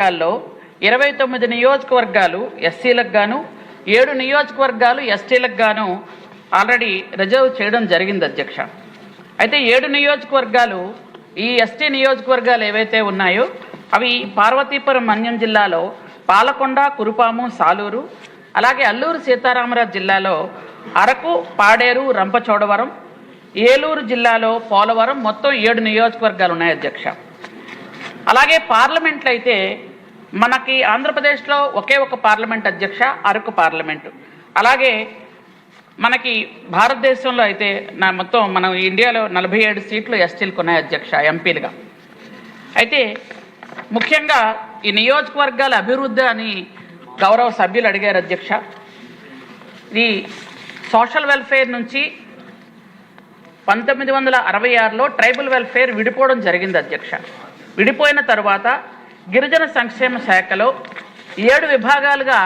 వర్గాల్లో ఇరవై తొమ్మిది నియోజకవర్గాలు ఎస్సీలకు గాను ఏడు నియోజకవర్గాలు ఎస్టీలకు గాను ఆల్రెడీ రిజర్వ్ చేయడం జరిగింది అధ్యక్ష. అయితే ఏడు నియోజకవర్గాలు ఈ ఎస్టీ నియోజకవర్గాలు ఏవైతే ఉన్నాయో అవి పార్వతీపురం మన్యం జిల్లాలో పాలకొండ కురుపాము సాలూరు అలాగే అల్లూరు సీతారామరాజు జిల్లాలో అరకు పాడేరు రంపచోడవరం ఏలూరు జిల్లాలో పోలవరం మొత్తం ఏడు నియోజకవర్గాలు ఉన్నాయి అధ్యక్ష. అలాగే పార్లమెంట్లు అయితే మనకి ఆంధ్రప్రదేశ్లో ఒకే ఒక పార్లమెంట్ అధ్యక్ష అరకు పార్లమెంటు. అలాగే మనకి భారతదేశంలో అయితే నా మొత్తం మనం ఇండియాలో నలభై ఏడు సీట్లు ఎస్టీలకు ఉన్నాయి అధ్యక్ష ఎంపీలుగా. అయితే ముఖ్యంగా ఈ నియోజకవర్గాల అభివృద్ధి అని గౌరవ సభ్యులు అడిగారు అధ్యక్ష. ఈ సోషల్ వెల్ఫేర్ నుంచి పంతొమ్మిది వందల అరవై ఆరులో ట్రైబల్ వెల్ఫేర్ విడిపోవడం జరిగింది అధ్యక్ష. విడిపోయిన తర్వాత గిరిజన సంక్షేమ శాఖలో ఏడు విభాగాలుగా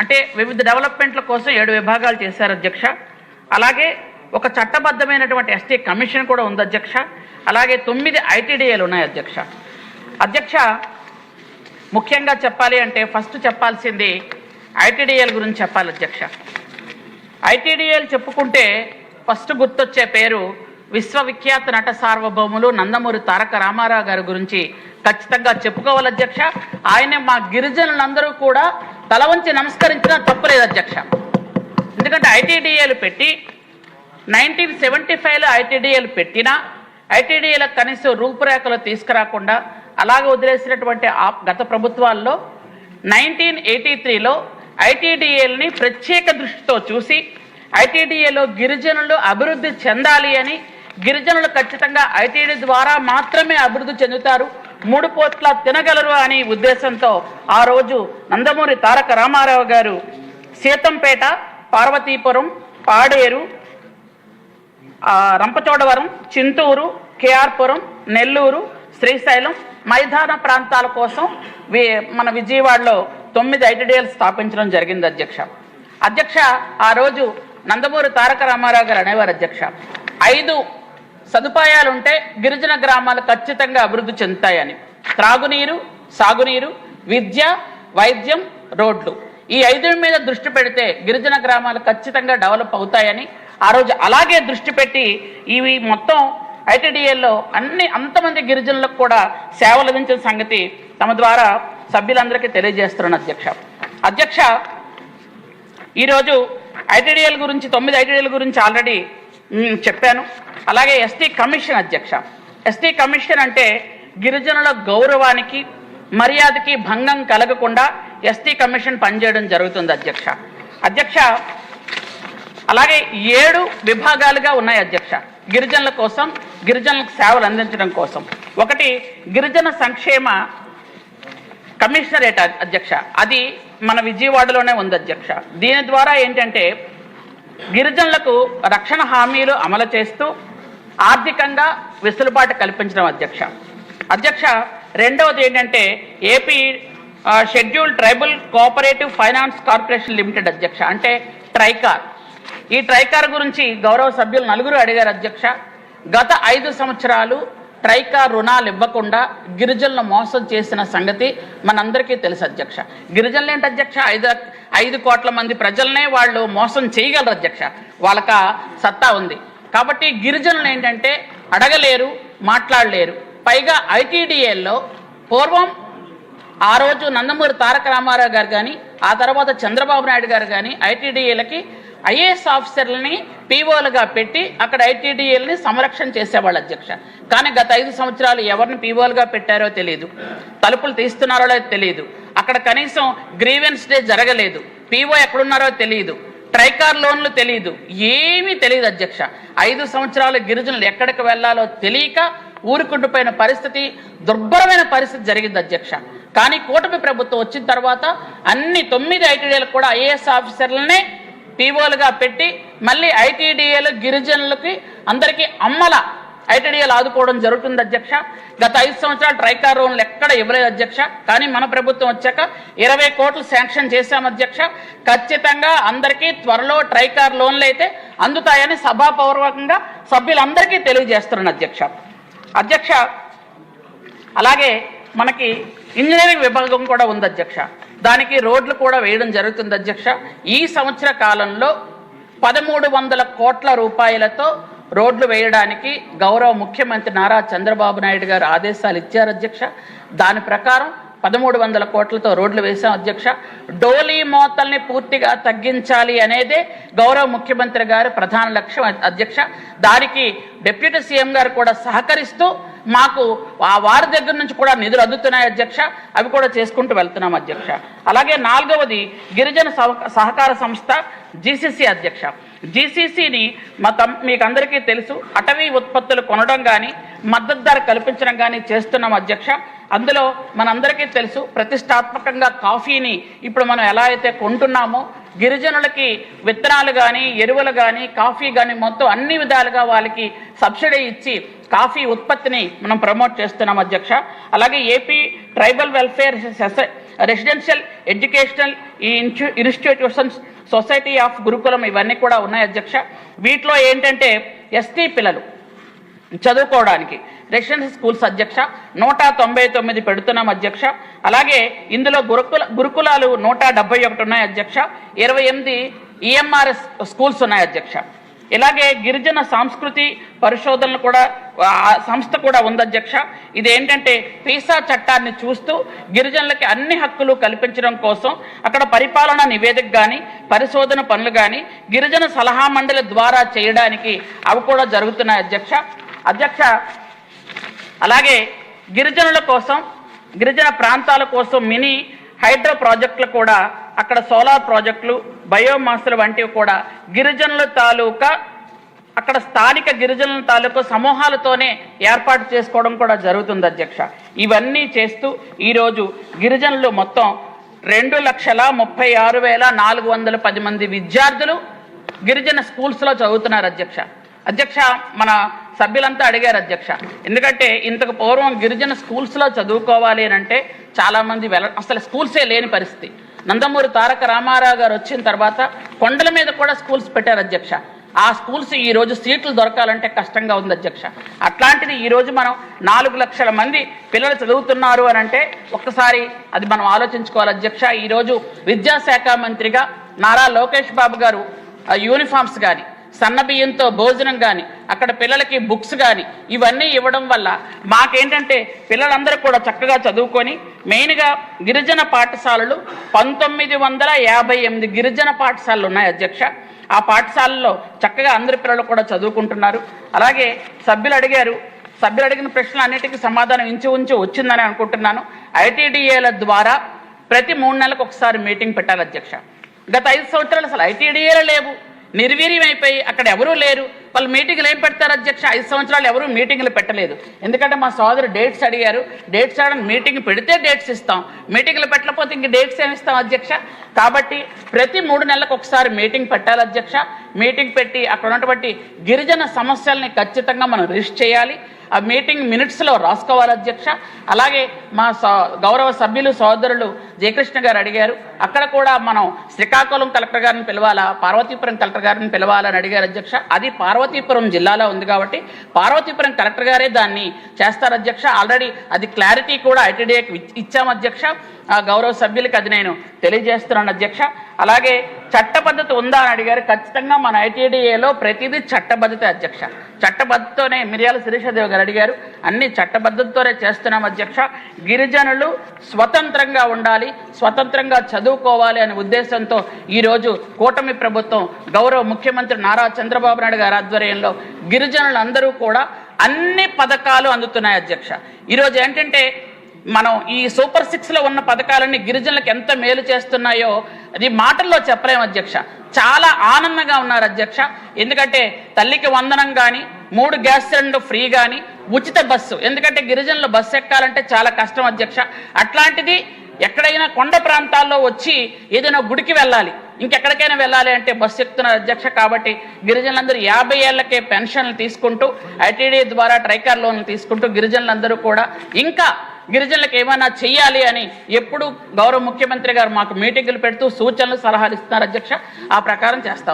అంటే వివిధ డెవలప్మెంట్ల కోసం ఏడు విభాగాలు చేశారు అధ్యక్ష. అలాగే ఒక చట్టబద్ధమైనటువంటి ఎస్టీ కమిషన్ కూడా ఉంది అధ్యక్ష. అలాగే తొమ్మిది ఐటీడీఏలు ఉన్నాయి అధ్యక్ష. అధ్యక్ష ముఖ్యంగా చెప్పాలి అంటే ఫస్ట్ చెప్పాల్సింది ఐటీడీఏల గురించి చెప్పాలి అధ్యక్ష. ఐటీడీఏలు చెప్పుకుంటే ఫస్ట్ గుర్తొచ్చే పేరు విశ్వవిఖ్యాత నట సార్వభౌములు నందమూరి తారక రామారావు గారి గురించి ఖచ్చితంగా చెప్పుకోవాలి అధ్యక్ష. ఆయన మా గిరిజనులందరూ కూడా తల వంచి నమస్కరించినా తప్పలేదు అధ్యక్ష. ఎందుకంటే ఐటీడీఏలు పెట్టి నైన్టీన్ సెవెంటీ ఫైవ్లో ఐటీడీఏలు పెట్టినా ఐటీడీఏలకు కనీసం రూపురేఖలు తీసుకురాకుండా అలాగే వదిలేసినటువంటి ఆ గత ప్రభుత్వాల్లో నైన్టీన్ ఎయిటీ త్రీలో ఐటీడీఏల్ని ప్రత్యేక దృష్టితో చూసి ఐటీడీఏలో గిరిజనులు అభివృద్ధి చెందాలి అని గిరిజనులు ఖచ్చితంగా ఐటీడీ ద్వారా మాత్రమే అభివృద్ధి చెందుతారు. మూడు పోట్ల తినగలరు అనే ఉద్దేశంతో ఆ రోజు నందమూరి తారక రామారావు గారు సీతంపేట పార్వతీపురం పాడేరు రంపచోడవరం చింతూరు కేఆర్పురం నెల్లూరు శ్రీశైలం మైదాన ప్రాంతాల కోసం వి- మన విజయవాడలో తొమ్మిది ఐటీడీఎల్ స్థాపించడం జరిగింది అధ్యక్ష. అధ్యక్ష ఆ రోజు నందమూరి తారక రామారావు గారు అనేవారు అధ్యక్ష. ఐదు సదుపాయాలు ఉంటే గిరిజన గ్రామాలు ఖచ్చితంగా అభివృద్ధి చెందుతాయని. త్రాగునీరు సాగునీరు విద్య వైద్యం రోడ్లు. ఈ ఐదు మీద దృష్టి పెడితే గిరిజన గ్రామాలు ఖచ్చితంగా డెవలప్ అవుతాయని ఆ రోజు అలాగే దృష్టి పెట్టి ఇవి మొత్తం ఐటీడీఏల్లో అన్ని అంతమంది గిరిజనులకు కూడా సేవలు అందించిన సంగతి తమ ద్వారా సభ్యులందరికీ తెలియజేస్తున్నాను అధ్యక్ష. అధ్యక్ష ఈరోజు ఐటీడీఎల్ గురించి తొమ్మిది ఐటీడీఎల్ గురించి ఆల్రెడీ చెప్పాను. అలాగే ఎస్టీ కమిషన్ అధ్యక్ష. ఎస్టీ కమిషన్ అంటే గిరిజనుల గౌరవానికి మర్యాదకి భంగం కలగకుండా ఎస్టీ కమిషన్ పనిచేయడం జరుగుతుంది అధ్యక్ష. అధ్యక్ష అలాగే ఏడు విభాగాలుగా ఉన్నాయి అధ్యక్ష. గిరిజనుల కోసం గిరిజనులకు సేవలు అందించడం కోసం. ఒకటి గిరిజన సంక్షేమ కమిషనరేట్ అధ్యక్ష. అది మన విజయవాడలోనే ఉంది అధ్యక్ష. దీని ద్వారా ఏంటంటే గిరిజనులకు రక్షణ హామీలు అమలు చేస్తూ ఆర్థికంగా వెసులుబాటు కల్పించడం అధ్యక్ష. అధ్యక్ష రెండవది ఏంటంటే AP schedule tribal cooperative finance corporation limited అధ్యక్ష అంటే ట్రైకార్. ఈ ట్రైకార్ గురించి గౌరవ సభ్యులు నలుగురు అడిగారు అధ్యక్ష. గత ఐదు సంవత్సరాలు ట్రైకార్ రుణాలు ఇవ్వకుండా గిరిజనులను మోసం చేసిన సంగతి మనందరికీ తెలుసు అధ్యక్ష. గిరిజనులు ఏంటి అధ్యక్ష? ఐదు ఐదు కోట్ల మంది ప్రజలనే వాళ్ళు మోసం చేయగలరు అధ్యక్ష. వాళ్ళక సత్తా ఉంది. కాబట్టి గిరిజనులు ఏంటంటే అడగలేరు మాట్లాడలేరు. పైగా ఐటీడీఏల్లో పూర్వం ఆ రోజు నందమూరి తారక రామారావు గారు కానీ ఆ తర్వాత చంద్రబాబు నాయుడు గారు కానీ ఐటీడీఏలకి ఐఏఎస్ ఆఫీసర్లని పీఓలుగా పెట్టి అక్కడ ఐటీడీఏల్ని సంరక్షణ చేసేవాళ్ళు అధ్యక్ష. కానీ గత ఐదు సంవత్సరాలు ఎవరిని పీఓలుగా పెట్టారో తెలియదు తలుపులు తీస్తున్నారో లేదో తెలియదు అక్కడ కనీసం గ్రీవెన్స్ డే జరగలేదు. పీఓ ఎక్కడున్నారో తెలియదు ట్రైకార్ లోన్లు తెలియదు ఏమీ తెలియదు అధ్యక్ష. ఐదు సంవత్సరాల గిరిజనులు ఎక్కడికి వెళ్ళాలో తెలియక ఊరుకుంటుపోయిన పరిస్థితి దుర్భరమైన పరిస్థితి జరిగింది అధ్యక్ష. కానీ కూటమి ప్రభుత్వం వచ్చిన తర్వాత అన్ని తొమ్మిది ఐటీడీలకు కూడా ఐఏఎస్ ఆఫీసర్లనే పీఓలుగా పెట్టి మళ్ళీ ఐటీడీఏలు గిరిజనులకి అందరికీ అమ్మల ఐటీడీఎల్ ఆదుకోవడం జరుగుతుంది అధ్యక్ష. గత ఐదు సంవత్సరాలు ట్రైకార్ లోన్లు ఎక్కడ ఇవ్వలేదు అధ్యక్ష. కానీ మన ప్రభుత్వం వచ్చాక ఇరవై కోట్లు శాంక్షన్ చేశాం అధ్యక్ష. ఖచ్చితంగా అందరికీ త్వరలో ట్రైకార్ లోన్లు అయితే అందుతాయని సభాపూర్వకంగా సభ్యులందరికీ తెలియజేస్తున్నాను అధ్యక్ష. అధ్యక్ష అలాగే మనకి ఇంజనీరింగ్ విభాగం కూడా ఉంది అధ్యక్ష. దానికి రోడ్లు కూడా వేయడం జరుగుతుంది అధ్యక్ష. ఈ సంవత్సర కాలంలో పదమూడు వందల కోట్ల రూపాయలతో రోడ్లు వేయడానికి గౌరవ ముఖ్యమంత్రి నారా చంద్రబాబు నాయుడు గారు ఆదేశాలు ఇచ్చారు అధ్యక్ష. దాని ప్రకారం పదమూడు వందల కోట్లతో రోడ్లు వేశాం అధ్యక్ష. డోలీ మోతల్ని పూర్తిగా తగ్గించాలి అనేదే గౌరవ ముఖ్యమంత్రి గారు ప్రధాన లక్ష్యం అధ్యక్ష. దానికి డిప్యూటీ సీఎం గారు కూడా సహకరిస్తూ మాకు ఆ వారి దగ్గర నుంచి కూడా నిధులు అందుతున్నాయి అధ్యక్ష. అవి కూడా చేసుకుంటూ వెళ్తున్నాం అధ్యక్ష. అలాగే నాలుగవది గిరిజన సహ- సహకార సంస్థ జీసీసీ అధ్యక్ష. జీసీసీని మా తమ్ మీకు అందరికీ తెలుసు. అటవీ ఉత్పత్తులు కొనడం కానీ మద్దతు ధర కల్పించడం కానీ చేస్తున్నాం అధ్యక్ష. అందులో మనందరికీ తెలుసు ప్రతిష్టాత్మకంగా కాఫీని ఇప్పుడు మనం ఎలా అయితే కొంటున్నామో గిరిజనులకి విత్తనాలు కానీ ఎరువులు కానీ కాఫీ కానీ మొత్తం అన్ని విధాలుగా వాళ్ళకి సబ్సిడీ ఇచ్చి కాఫీ ఉత్పత్తిని మనం ప్రమోట్ చేస్తున్నాం అధ్యక్ష. అలాగే AP tribal welfare residential educational ఈ ఇన్స్టిట్యూషన్స్ సొసైటీ ఆఫ్ గురుకులం ఇవన్నీ కూడా ఉన్నాయి అధ్యక్ష. వీటిలో ఏంటంటే ఎస్టీ పిల్లలు. చదువుకోవడానికి. రెసిడెన్షియల్ స్కూల్స్ అధ్యక్ష నూట తొంభై తొమ్మిది పెడుతున్నాం అధ్యక్ష అలాగే ఇందులో గురుకుల గురుకులాలు నూట డెబ్బై ఒకటి ఉన్నాయి అధ్యక్ష ఇరవై ఎనిమిది ఈఎంఆర్ఎస్ స్కూల్స్ ఉన్నాయి అధ్యక్ష. ఇలాగే గిరిజన సంస్కృతి పరిశోధనలు కూడా సంస్థ కూడా ఉంది అధ్యక్ష. ఇది ఏంటంటే పీసా చట్టాన్ని చూస్తూ గిరిజనులకి అన్ని హక్కులు కల్పించడం కోసం అక్కడ పరిపాలన నివేదిక కానీ పరిశోధన పనులు కానీ గిరిజన సలహా మండలి ద్వారా చేయడానికి అవి కూడా జరుగుతున్నాయి అధ్యక్ష. అధ్యక్ష అలాగే గిరిజనుల కోసం గిరిజన ప్రాంతాల కోసం మినీ హైడ్రో ప్రాజెక్టులు కూడా అక్కడ సోలార్ ప్రాజెక్టులు బయోమాసులు వంటివి కూడా గిరిజనుల తాలూకా అక్కడ స్థానిక గిరిజనుల తాలూకు సమూహాలతోనే ఏర్పాటు చేసుకోవడం కూడా జరుగుతుంది అధ్యక్ష. ఇవన్నీ చేస్తూ ఈరోజు గిరిజనులు మొత్తం రెండు లక్షల ముప్పై ఆరు వేల నాలుగు వందల పది మంది విద్యార్థులు గిరిజన స్కూల్స్లో చదువుతున్నారు అధ్యక్ష. అధ్యక్ష మన సభ్యులంతా అడిగారు అధ్యక్ష. ఎందుకంటే ఇంతకు పూర్వం గిరిజన స్కూల్స్లో చదువుకోవాలి అని అంటే చాలామంది వెళ్ళ అసలు స్కూల్సే లేని పరిస్థితి. నందమూరి తారక రామారావు గారు వచ్చిన తర్వాత కొండల మీద కూడా స్కూల్స్ పెట్టారు అధ్యక్ష. ఆ స్కూల్స్ ఈ రోజు సీట్లు దొరకాలంటే కష్టంగా ఉంది అధ్యక్ష. అట్లాంటిది ఈరోజు మనం నాలుగు లక్షల మంది పిల్లలు చదువుతున్నారు అని అంటే ఒక్కసారి అది మనం ఆలోచించుకోవాలి అధ్యక్ష. ఈరోజు విద్యాశాఖ మంత్రిగా నారా లోకేష్ బాబు గారు యూనిఫామ్స్ కానీ సన్నబియ్యంతో భోజనం కానీ అక్కడ పిల్లలకి బుక్స్ కానీ ఇవన్నీ ఇవ్వడం వల్ల మాకేంటంటే పిల్లలందరూ కూడా చక్కగా చదువుకొని మెయిన్గా గిరిజన పాఠశాలలు పంతొమ్మిది వందల యాభై ఎనిమిది గిరిజన పాఠశాలలు ఉన్నాయి అధ్యక్ష. ఆ పాఠశాలలో చక్కగా అందరి పిల్లలు కూడా చదువుకుంటున్నారు. అలాగే సభ్యులు అడిగారు సభ్యులు అడిగిన ప్రశ్నలు అన్నిటికీ సమాధానం ఇంచు ఉంచి వచ్చిందని అనుకుంటున్నాను. ఐటీడీఏల ద్వారా ప్రతి మూడు నెలలకు ఒకసారి మీటింగ్ పెట్టాలి అధ్యక్ష. గత ఐదు సంవత్సరాలు అసలు ఐటీడీఏలు లేవు. నిర్వీర్యం అయిపోయి అక్కడ ఎవరూ లేరు. వాళ్ళు మీటింగ్లు ఏం పెడతారు అధ్యక్ష? ఐదు సంవత్సరాలు ఎవరూ మీటింగ్లు పెట్టలేదు. ఎందుకంటే మా సోదరు డేట్స్ అడిగారు. డేట్స్ అడగని మీటింగ్ పెడితే డేట్స్ ఇస్తాం. మీటింగ్లు పెట్టకపోతే ఇంక డేట్స్ ఏమి ఇస్తాం అధ్యక్ష? కాబట్టి ప్రతి మూడు నెలలకు ఒకసారి మీటింగ్ పెట్టాలి అధ్యక్ష. మీటింగ్ పెట్టి అక్కడ ఉన్నటువంటి గిరిజన సమస్యల్ని ఖచ్చితంగా మనం రిజిస్ట్ చేయాలి. ఆ మీటింగ్ మినిట్స్లో రాసుకోవాలి అధ్యక్ష. అలాగే మా గౌరవ సభ్యులు సోదరులు జయకృష్ణ గారు అడిగారు. అక్కడ కూడా మనం శ్రీకాకుళం కలెక్టర్ గారిని పిలవాలా పార్వతీపురం కలెక్టర్ గారిని పిలవాలని అడిగారు అధ్యక్ష. అది పార్వతీపురం జిల్లాలో ఉంది కాబట్టి పార్వతీపురం కలెక్టర్ గారే దాన్ని చేస్తారు అధ్యక్ష. ఆల్రెడీ అది క్లారిటీ కూడా ఐటీడీఏకి ఇచ్చాం అధ్యక్ష. ఆ గౌరవ సభ్యులకి అది నేను తెలియజేస్తున్నాను అధ్యక్ష. అలాగే చట్టబద్ధత ఉందా అని అడిగారు. ఖచ్చితంగా మన ఐటీడీఏలో ప్రతిదీ చట్టబద్ధత అధ్యక్ష. చట్టబద్ధతోనే మిర్యాల శిరీషదేవి గారు అడిగారు. అన్ని చట్టబద్ధతతోనే చేస్తున్నాం అధ్యక్ష. గిరిజనులు స్వతంత్రంగా ఉండాలి స్వతంత్రంగా చదువుకోవాలి అనే ఉద్దేశంతో ఈరోజు కూటమి ప్రభుత్వం గౌరవ ముఖ్యమంత్రి నారా చంద్రబాబు నాయుడు గారి ఆధ్వర్యంలో గిరిజనులందరూ కూడా అన్ని పథకాలు అందుతున్నాయి అధ్యక్ష. ఈరోజు ఏంటంటే మనం ఈ సూపర్ సిక్స్లో ఉన్న పథకాలన్నీ గిరిజనులకు ఎంత మేలు చేస్తున్నాయో అది మాటల్లో చెప్పలేము అధ్యక్ష. చాలా ఆనందంగా ఉన్నారు అధ్యక్ష. ఎందుకంటే తల్లికి వందనం కానీ మూడు గ్యాస్ సిలిండర్ ఫ్రీ కానీ ఉచిత బస్సు. ఎందుకంటే గిరిజనులు బస్సు ఎక్కాలంటే చాలా కష్టం అధ్యక్ష. అట్లాంటిది ఎక్కడైనా కొండ ప్రాంతాల్లో వచ్చి ఏదైనా గుడికి వెళ్ళాలి. ఇంకెక్కడికైనా వెళ్ళాలి అంటే బస్సు ఎక్కుతున్నారు అధ్యక్ష. కాబట్టి గిరిజనులందరూ యాభై ఏళ్ళకే పెన్షన్లు తీసుకుంటూ ఐటీడీ ద్వారా ట్రైకార్ లోన్లు తీసుకుంటూ గిరిజనులందరూ కూడా ఇంకా గిరిజనులకు ఏమైనా చెయ్యాలి అని ఎప్పుడు గౌరవ ముఖ్యమంత్రి గారు మాకు మీటింగులు పెడుతూ సూచనలు సలహాలు ఇస్తున్నారు అధ్యక్ష. ఆ ప్రకారం చేస్తా